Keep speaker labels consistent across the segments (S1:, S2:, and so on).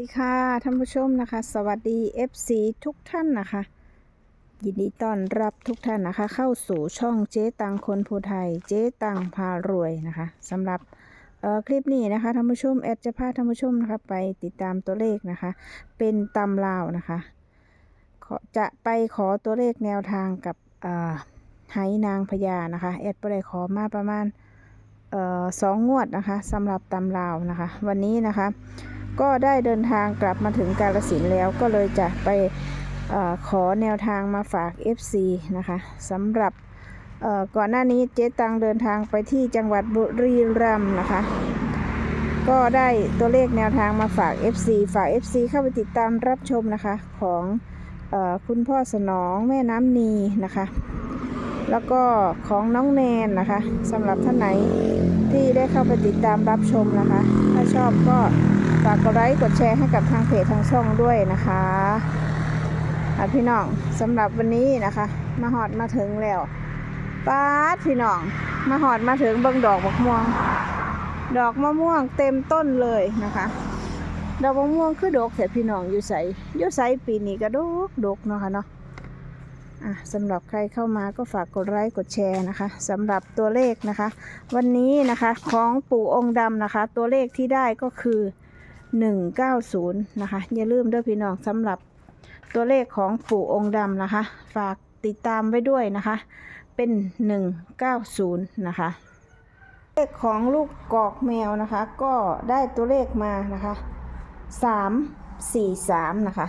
S1: ดีค่ะท่านผู้ชมนะคะ สวัสดี FC ทุกท่านนะคะ ยินดีต้อนรับทุกท่านนะคะ เข้าสู่ช่องเจ๊ตังคนภูไทย เจ๊ตังพารวยนะคะสำหรับคลิปนี้นะคะท่านผู้ชมแอดจะพาท่านผู้ชมนะคะไปติดตามตัวเลขนะคะ เป็นตำลาวนะคะจะไปขอตัวเลขแนวทางกับไหนางพญานะคะแอดไปได้ขอมาประมาณสองงวดนะคะสำหรับตำลาวนะคะ วันนี้นะคะ ก็ได้เดินทางกลับมาถึงกาลสินแล้วก็เลยจะไปอขอแนวทางมาฝาก FC นะคะสำหรับก่อนหน้านี้เจ๊ตังเดินทางไปที่จังหวัดบุรีรัมย์นะคะ ก็ได้ตัวเลขแนวทางมาฝาก FC ฝาก FC เข้าไปติดตามรับชมนะคะของอคุณพ่อสนองแม่น้ำนีนะคะแล้วก็ของน้องแนนนะคะสำหรับท่านไหนที่ได้เข้าไปติดตามรับชมนะคะ ถ้าชอบก็ ฝากกดไลค์กดแชร์ให้กับทางเพจทางช่องด้วยนะคะอะพี่น้องสำหรับวันนี้นะคะ มาหอดมาถึงแล้วป้าดพี่น้อง มาหอดมาถึงเบิ่งดอกมะม่วง ดอกมะม่วงเต็มต้นเลยนะคะดอกมะม่วงคือดอกแต่พี่น้องอยู่ใสอยู่ใสปีนี้ก็ดกดกเนาะค่ะเนาะอะสำหรับใครเข้ามาก็ฝากกดไลค์กดแชร์นะคะสำหรับตัวเลขนะคะ วันนี้นะคะของปู่องค์ดำนะคะ ตัวเลขที่ได้ก็คือ 190 นะคะ อย่าลืมด้อพี่น้องสำหรับตัวเลขของปู่องค์ดำนะคะ ฝากติดตามไว้ด้วยนะคะ เป็น 190 นะคะ เลขของลูกกอกแมวนะคะ ก็ได้ตัวเลขมานะคะ 343 นะคะ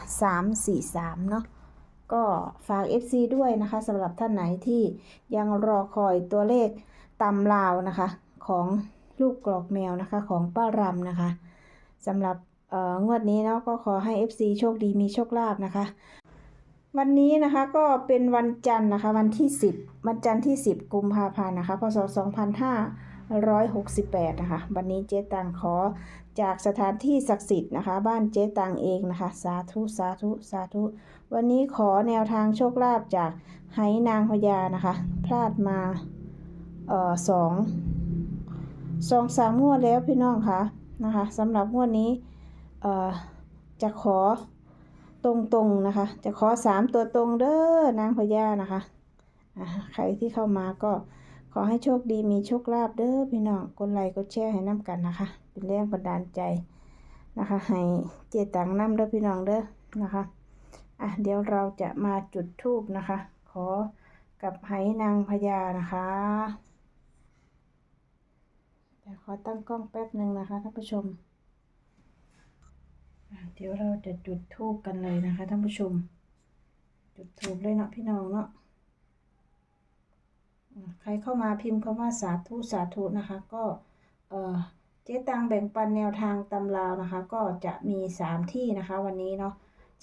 S1: 343 เนาะก็ฝาก FC ด้วยนะคะสำหรับท่านไหนที่ยังรอคอยตัวเลขตำลาวนะคะ ของลูกกรอกแมวนะคะของป้ารำนะคะ สำหรับงวดนี้เนาะก็ขอให้ FC โชคดีมีโชคลาภนะคะ วันนี้นะคะก็เป็นวันจันทร์นะคะ วันที่ 10 วันจันทร์ที่ 10 กุมภาพันธ์นะคะ พศ 2568 นะคะ วันนี้เจ๊ตังขอจากสถานที่ศักดิ์สิทธิ์นะคะ บ้านเจ๊ตังเองนะคะ สาธุสาธุสาธุ วันนี้ขอแนวทางโชคลาภจากไหนางพญานะคะ พลาดมาเอ่อสองสองสามงวดแล้วพี่น้องค่ะ นะคะสำหรับงวดนี้จะขอตรงๆนะคะ จะขอสามตัวตรงเด้อนางพญานะคะใครที่เข้ามาก็ขอให้โชคดีมีโชคลาภเด้อพี่น้องกดไลค์กดแชร์ให้น้ำกันนะคะ เป็นแรงบันดาลใจนะคะ ให้เจตังน้ำเด้อพี่น้องเด้อนะคะอะเดี๋ยวเราจะมาจุดธูปนะคะ ขอกับไหนางพญานะคะ ดี๋ยวขอตั้งกล้องแป๊บหนึ่งนะคะท่านผู้ชม เดี๋ยวเราจะจุดธูปกันเลยนะคะท่านผู้ชม จุดธูปเลยเนาะพี่น้องเนาะใครเข้ามาพิมพ์คำว่าสาธุสาธุนะคะ ก็เออเจ๊ตังแบ่งปันแนวทางตำราวนะคะ ก็จะมีสามที่นะคะวันนี้เนาะ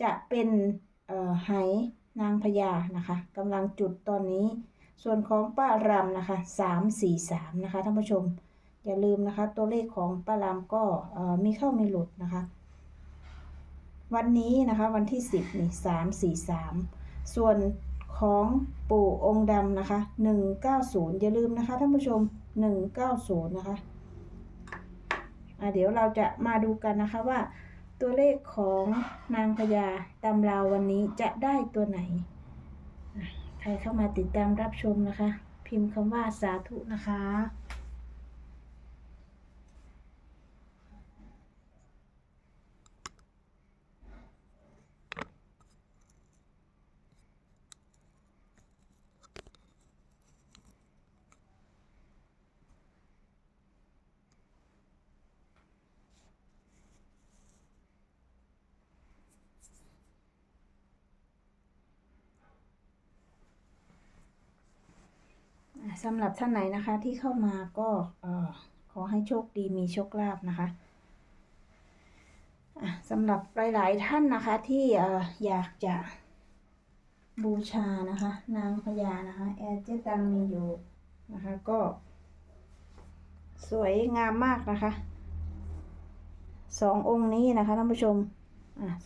S1: จะเป็นเออไหนางพญานะคะกำลังจุดตอนนี้ ส่วนของป้ารำนะคะสามสี่สามนะคะท่านผู้ชม อย่าลืมนะคะ ตัวเลขของป้ารำก็มีเข้ามีหลุดนะคะ วันนี้นะคะวันที่สิบนี่สามสี่สามส่วนของปู่องค์ดำนะคะหนึ่งเก้าศูนย์อย่าลืมนะคะท่านผู้ชมหนึ่งเก้าศูนย์นะคะะเดี๋ยวเราจะมาดูกันนะคะว่า ตัวเลขของนางพญาตำราวันนี้จะได้ตัวไหน ใครเข้ามาติดตามรับชมนะคะ พิมพ์คำว่าสาธุนะคะ สำหรับท่านไหนนะคะที่เข้ามาก็ขอให้โชคดีมีโชคลาภนะคะสำหรับหลายๆท่านนะคะที่ออยากจะบูชานะคะ นางพญานะคะแอร์เจตังมีอยู่นะคะก็ สวยงามมากนะคะสององค์นี้นะคะท่านผู้ชม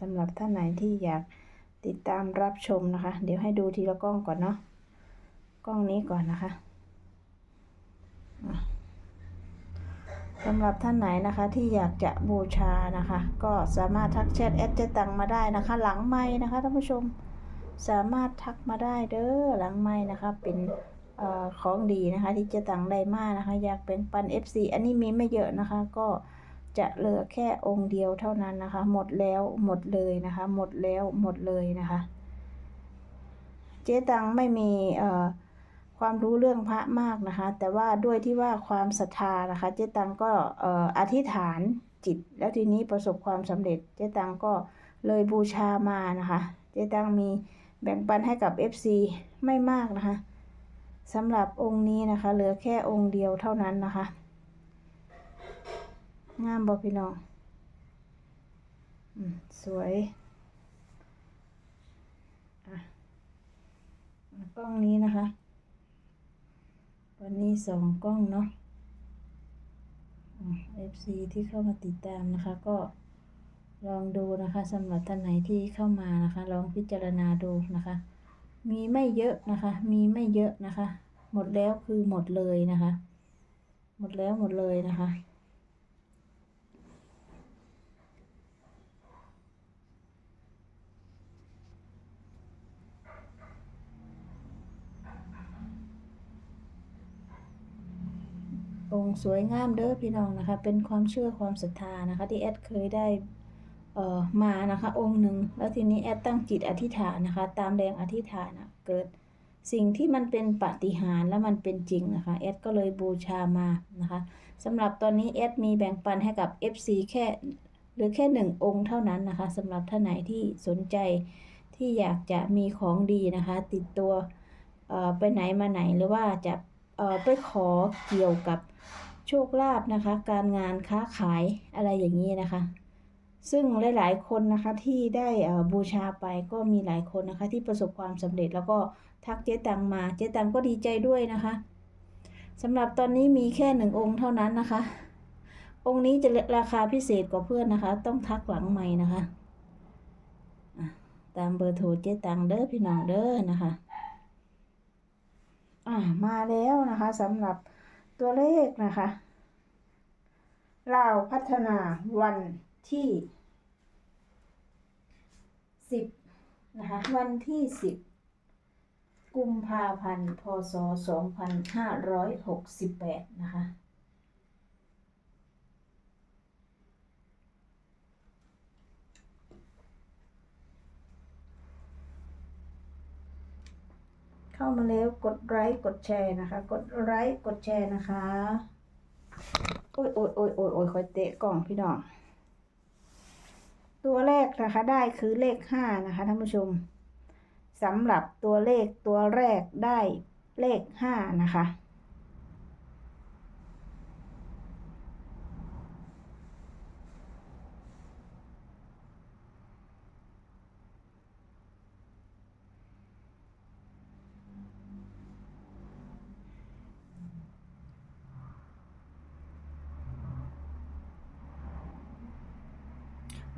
S1: สำหรับท่านไหนที่อยากติดตามรับชมนะคะ เดี๋ยวให้ดูทีละกล้องก่อนเนาะกล้องนี้ก่อนนะคะ สำหรับท่านไหนนะคะที่อยากจะบูชานะคะ ก็สามารถทักแชทแอดเจตังมาได้นะคะ หลังไม้นะคะท่านผู้ชมสามารถทักมาได้เด้อหลังไม้นะคะ เป็นเอ่อของดีนะคะ ที่เจตังได้มานะคะ อยากเป็นปัน FC อันนี้มีไม่เยอะนะคะ ก็จะเหลือแค่องค์เดียวเท่านั้นนะคะ หมดแล้วหมดเลยนะคะ หมดแล้วหมดเลยนะคะ เจ๊ตังไม่มีเอ่อ ความรู้เรื่องพระมากนะคะ แต่ว่าด้วยที่ว่าความศรัทธานะคะ เจ๊ตังก็ออธิษฐานจิต แล้วทีนี้ประสบความสำเร็จ เจ๊ตังก็เลยบูชามานะคะ เจ๊ตังมีแบ่งปันให้กับ FC ไม่มากนะคะสำหรับองค์นี้นะคะ เหลือแค่องค์เดียวเท่านั้นนะคะ งามบ่พี่น้องสวยอะกล้องนี้นะคะ วันนี้สองกล้องเนาะ FC ที่เข้ามาติดตามนะคะ ก็ลองดูนะคะสำหรับท่านไหนที่เข้ามานะคะ ลองพิจารณาดูนะคะ มีไม่เยอะนะคะ มีไม่เยอะนะคะ หมดแล้วคือหมดเลยนะคะ หมดแล้วหมดเลยนะคะ องค์สวยงามเด้อพี่น้องนะคะ เป็นความเชื่อความศรัทธานะคะ ที่แอดเคยได้เอ่อมานะคะ องค์หนึ่งแล้วทีนี้แอดตั้งจิตอธิษฐานนะคะ ตามแรงอธิษฐานนะเกิดสิ่งที่มันเป็นปาฏิหาริย์และมันเป็นจริงนะคะแอดก็เลยบูชามานะคะสำหรับตอนนี้แอดมีแบ่งปันให้กับ FC แค่หรือแค่หนึ่งองค์เท่านั้นนะคะสำหรับท่านไหนที่สนใจที่อยากจะมีของดีนะคะ ติดตัวไปไหนมาไหนหรือว่าจะ ไปขอเกี่ยวกับโชคลาภนะคะ การงานค้าขายอะไรอย่างนี้นะคะ ซึ่งหลาย ๆ คนนะคะที่ได้บูชาไปก็มีหลายคนนะคะที่ประสบความสำเร็จแล้วก็ทักเจ๊ตังมาเจ๊ตังก็ดีใจด้วยนะคะสำหรับตอนนี้มีแค่หนึ่งองค์เท่านั้นนะคะ องค์นี้จะราคาพิเศษกว่าเพื่อนนะคะ ต้องทักหลังใหม่นะคะอะตามเบอร์โทรเจ๊ตังเด้อพี่น้องเด้อนะคะ อ่ามาแล้วนะคะสำหรับตัวเลขนะคะลาวพัฒนาวันที่สิบนะคะวันที่สิบกุมภาพันธ์พศสองพันห้าร้อยหกสิบแปดนะคะ เข้ามาแล้วกดไลค์กดแชร์นะคะ กดไลค์กดแชร์นะคะ โอ้ยโอ้ยโอ้ยโอ้ยโอ้ยคอยเตะกล่องพี่น้อง ตัวแรกนะคะได้คือเลขห้านะคะท่านผู้ชมสำหรับตัวเลขตัวแรกได้เลขห้านะคะ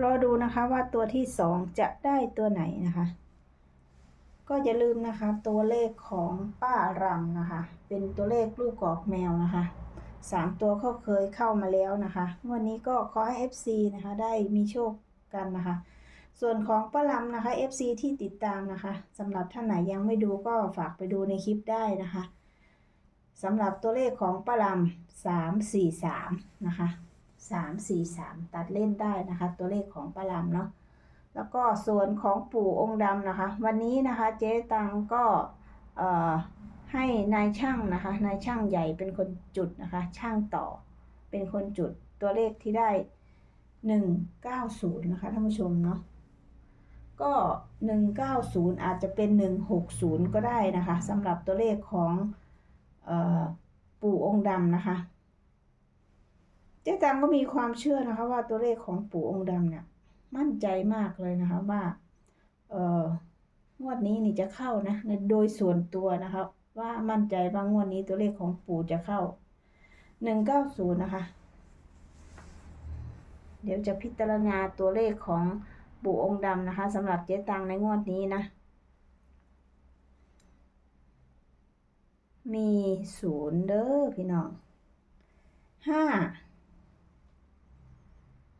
S1: รอดู นะคะว่าตัวที่สองจะได้ตัวไหนนะคะ ก็อย่าลืมนะคะ ตัวเลขของป้ารำนะคะ เป็นตัวเลขลูกกอกแมวนะคะสามตัวเขาเคยเข้ามาแล้วนะคะวันนี้ก็ขอให้ FC นะคะ ได้มีโชคกันนะคะ ส่วนของป้ารำนะคะ FC ที่ติดตามนะคะสำหรับท่านไหนยังไม่ดูก็ฝากไปดูในคลิปได้นะคะสำหรับตัวเลขของป้ารำสามสี่สามนะคะ สามสี่สามตัดเล่นได้นะคะ ตัวเลขของปลาลำเนาะแล้วก็ส่วนของปู่องค์ดำนะคะ วันนี้นะคะเจ๊ตังก็ให้นายช่างนะคะนายช่างใหญ่เป็นคนจุดนะคะ ช่างต่อเป็นคนจุดตัวเลขที่ได้หนึ่งเก้าศูนย์นะคะท่านผู้ชมเนาะก็หนึ่งเก้าศูนย์อาจจะเป็นหนึ่งหกศูนย์ก็ได้นะคะสำหรับตัวเลขของออปู่องค์ดำนะคะ เจ๊ตังก็มีความเชื่อนะคะ ว่าตัวเลขของปู่องค์ดำเนี่ย มั่นใจมากเลยนะคะว่า เอองวดนี้นี่จะเข้านะโดยส่วนตัวนะคะว่ามั่นใจว่างวดนี้ตัวเลขของปู่จะเข้าหนึ่งเก้าศูนย์นะคะ เดี๋ยวจะพิจารณาตัวเลขของปู่องค์ดำนะคะสำหรับเจ๊ตังในงวดนี้นะ มีศูนย์เด้อพี่น้องห้า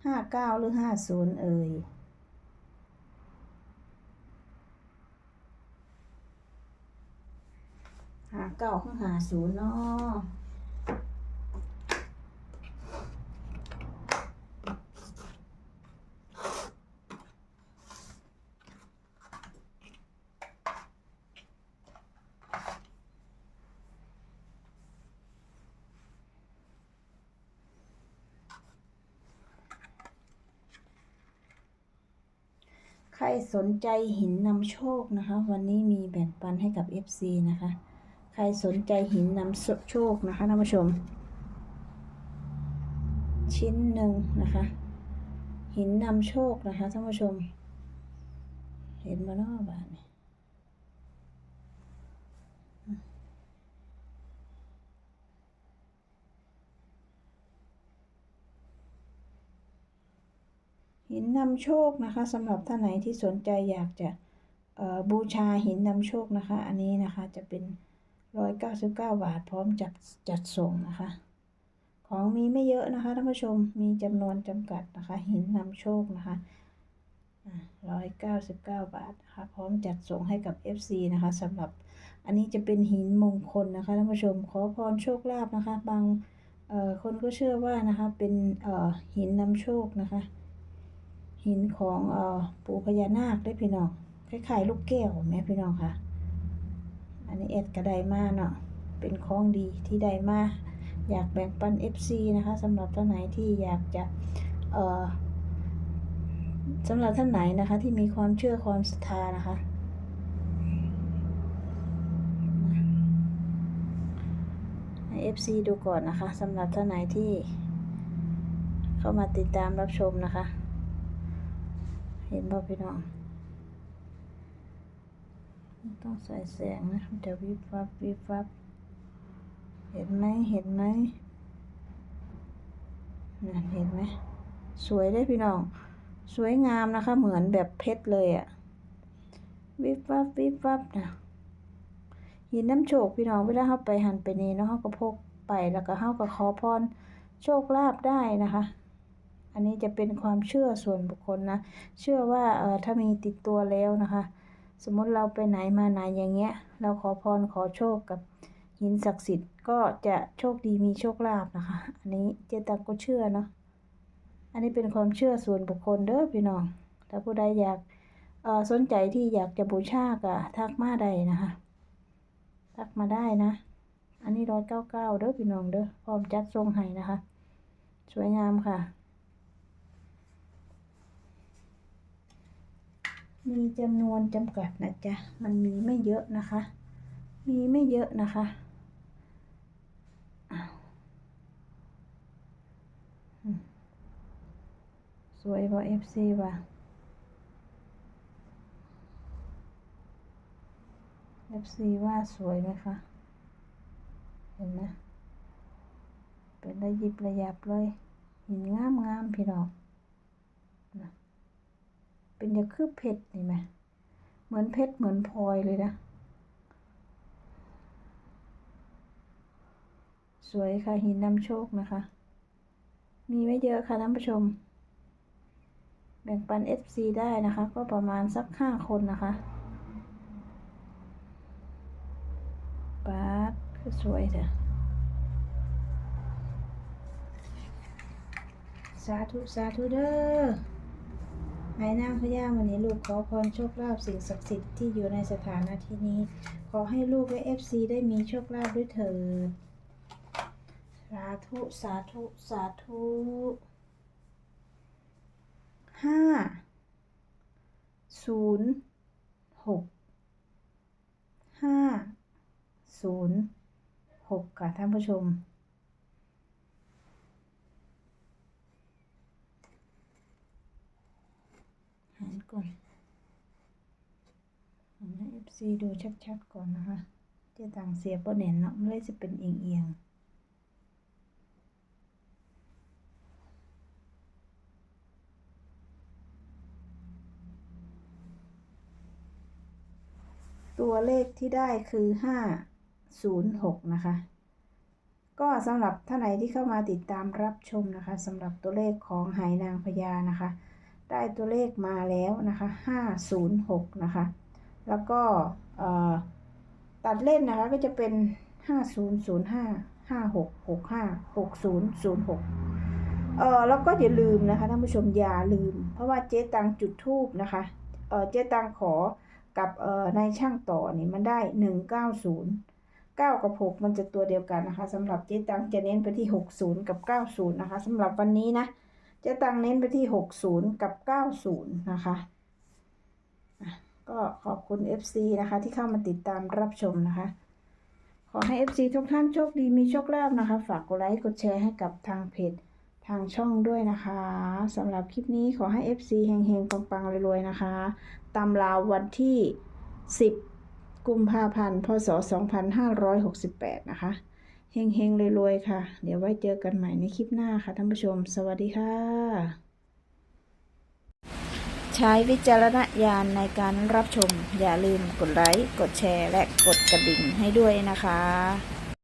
S1: ห้าเก้าหรือห้าศูนย์เอ่ยห้าเก้าคือหาศูนย์เนาะ สนใจหินนำโชคนะคะ วันนี้มีแบ่งปันให้กับ FC นะคะ ใครสนใจหินนำโชคนะคะท่านผู้ชม ชิ้นหนึ่งนะคะ หินนำโชคนะคะท่านผู้ชม เห็นมาเนาะบ้านนี่ หินนำโชคนะคะสำหรับท่านไหนที่สนใจอยากจะบูชาหินนำโชคนะคะ อันนี้นะคะจะเป็นร้อยเก้าสิบเก้าบาทพร้อมจัดจัดส่งนะคะ ของมีไม่เยอะนะคะท่านผู้ชมมีจำนวนจำกัดนะคะ หินนำโชคนะคะร้อยเก้าสิบเก้าบาทนะคะพร้อมจัดส่งให้กับ FC นะคะสำหรับอันนี้จะเป็นหินมงคลนะคะท่านผู้ชมขอพรโชคลาภนะคะ บางคนก็เชื่อว่านะคะเป็นหินนำโชคนะคะ หินของเอ่อปู่พญานาคได้พี่น้องคล้ายๆลูกแก้วแม่พี่น้องค่ะ อันนี้เอ็ดกระไดมาเนาะเป็นของดีที่ได้มาอยากแบ่งปัน FC นะคะสำหรับท่านไหนที่อยากจะเอ่อสำหรับท่านไหนนะคะที่มีความเชื่อความศรัทธานะคะให้ FC ดูก่อนนะคะสำหรับท่านไหนที่เข้ามาติดตามรับชมนะคะ ห็นบ่พี่น้องต้องใส่แสงนะมันจะวิบวับวิบวับ เห็นไหมเห็นไหมนั่นเห็นไหมสวยเลยพี่น้อง สวยงามนะคะ เหมือนแบบเพชรเลยอะวิบวับวิบวับนะหินน้ำโชคพี่น้องเวลาเข้าไปหันไปนี่เนาะเขาก็พกไปแล้วก็เข้าก็ขอพรโชคลาภได้นะคะ อันนี้จะเป็นความเชื่อส่วนบุคคลนะ เชื่อว่าเออถ้ามีติดตัวแล้วนะคะ สมมติเราไปไหนมาไหนอย่างเงี้ย เราขอพรขอโชคกับหินศักดิ์สิทธิ์ก็จะโชคดีมีโชคลาภนะคะ อันนี้เจตังก็เชื่อเนาะ อันนี้เป็นความเชื่อส่วนบุคคลเด้อพี่น้อง ถ้าผู้ใดอยากเออสนใจที่อยากจะบูชาก็ทักมาได้นะคะ ทักมาได้นะ อันนี้ร้อยเก้าเก้าเด้อพี่น้องเด้อพร้อมจัดทรงให้นะคะ สวยงามค่ะ มีจำนวนจำกัดนะจ๊ะ มันมีไม่เยอะนะคะ มีไม่เยอะนะคะสวยว่าเอฟซีว่ะเอฟซีว่าสวยไหมคะ เห็นไหมเป็นระยิบระยับเลย เหินงามงามพี่น้อง เป็นอยางคือเพชรนี่ไหมเหมือนเพชรเหมือนพลอยเลยนะ สวยค่ะหินนำโชคนะคะ มีไม่เยอะค่ะท่านผู้ชม แบ่งปัน FC ได้นะคะ ก็ประมาณสักห้าคนนะคะปาดคือสวยเถอะสาธุ สาธุเด้อ ไม้นางพญาวันนี้ลูกขอพรโชคลาภสิ่งศักดิ์สิทธิ์ที่อยู่ในสถานะที่นี้ ขอให้ลูกและเอฟซีได้มีโชคลาภด้วยเถิด สาธุ สาธุ สาธุห้าศูนย์หกห้าศูนย์หกค่ะท่านผู้ชม หารก่อนหันให้ FC ดูชัดๆก่อนนะคะจะต่างเสียบเน่นเนาะไม่ได้จะเป็นเอียงๆตัวเลขที่ได้คือห้าศูนย์หกนะคะ ก็สำหรับท่านไหนที่เข้ามาติดตามรับชมนะคะสำหรับตัวเลขของไหนางพญานะคะ ได้ตัวเลขมาแล้วนะคะ506นะคะ แล้วก็ตัดเล่นนะคะก็จะเป็น 5005 5665 6006เออแล้วก็อย่าลืมนะคะท่านผู้ชมอย่าลืม เพราะว่าเจ๊ตังจุดทูบนะคะเออเจ๊ตังขอกับเออนายช่างต่อนี่มันได้หนึ่งเก้าศูนย์เก้ากับหกมันจะตัวเดียวกันนะคะสำหรับเจ๊ตังจะเน้นไปที่หกศูนย์กับเก้าศูนย์นะคะสำหรับวันนี้นะ จ๊ตังเน้นไปที่หกศูนย์กับเก้าศูนะคะก็ขอบคุณ FC นะคะ ที่เข้ามาติดตามรับชมนะคะ ขอให้ FC ทุกท่านโชคดีมีโชคลาภนะคะ ฝากกดไลค์กดแชร์ให้กับทางเพจทางช่องด้วยนะคะสำหรับคลิปนี้ขอให้ FC เฮงๆปังๆรวยๆนะคะตามราววันที่ 10 กุมภาพันธ์ พศ 2568 นะคะ เฮงๆรวยๆค่ะ เดี๋ยวไว้เจอกันใหม่ในคลิปหน้าค่ะท่านผู้ชม สวัสดีค่ะ ใช้วิจารณญาณในการรับชม อย่าลืมกดไลค์ กดแชร์ และกดกระดิ่งให้ด้วยนะคะ